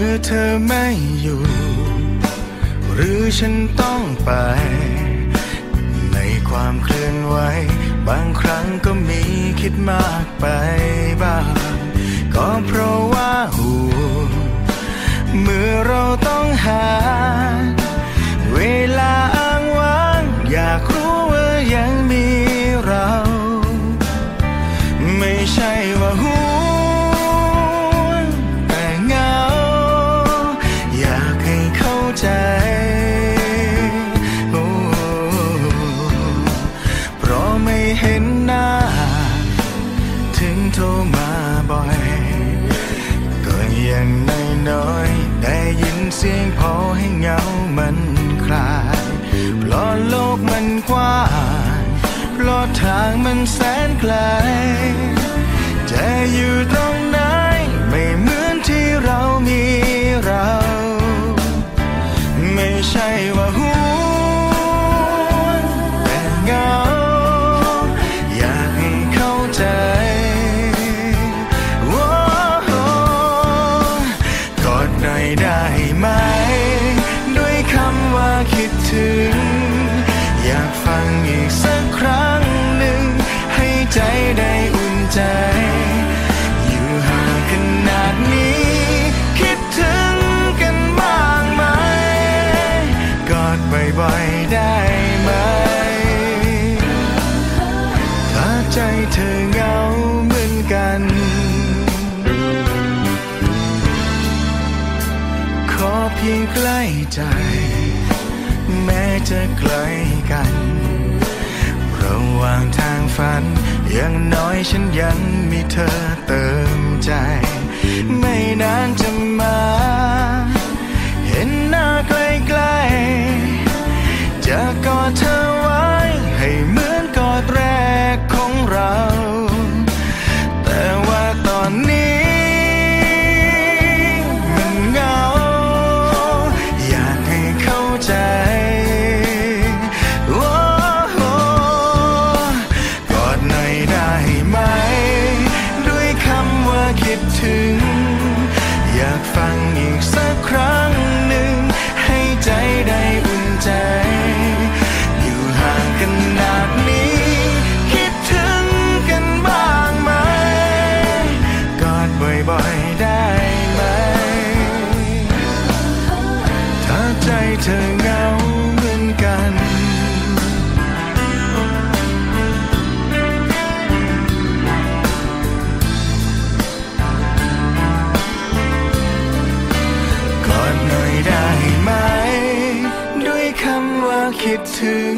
มื่อเธอไม่อยู่ หรือฉันต้องไป ในความเคลื่อนไหว บางครั้งก็มีคิดมากไปบ้าง ก็เพราะว่าหูเมื่อเราต้อง โลกมันกว้างเพอาทางมันแสนไกลจะอยู่ อยได้ไหม ถ้าใจเธอเหงาเหมือนกัน ขอเพียงใกล้ใจ แม้จะไกลกัน ระหว่างทางฝันยังน้อยฉันยังมีเธอเติม time ิดถึง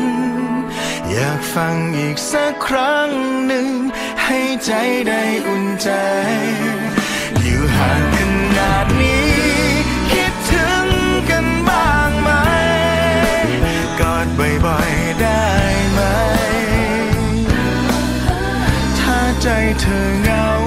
อยากฟังอีกสักครั้งหนึ่ง ให้ใจได้อุ่นใจ อยู่ห่างขนาดนี้ คิดถึงกันบ้างไหม กอดบ่อยๆได้ไหม ถ้าใจเธอเหงา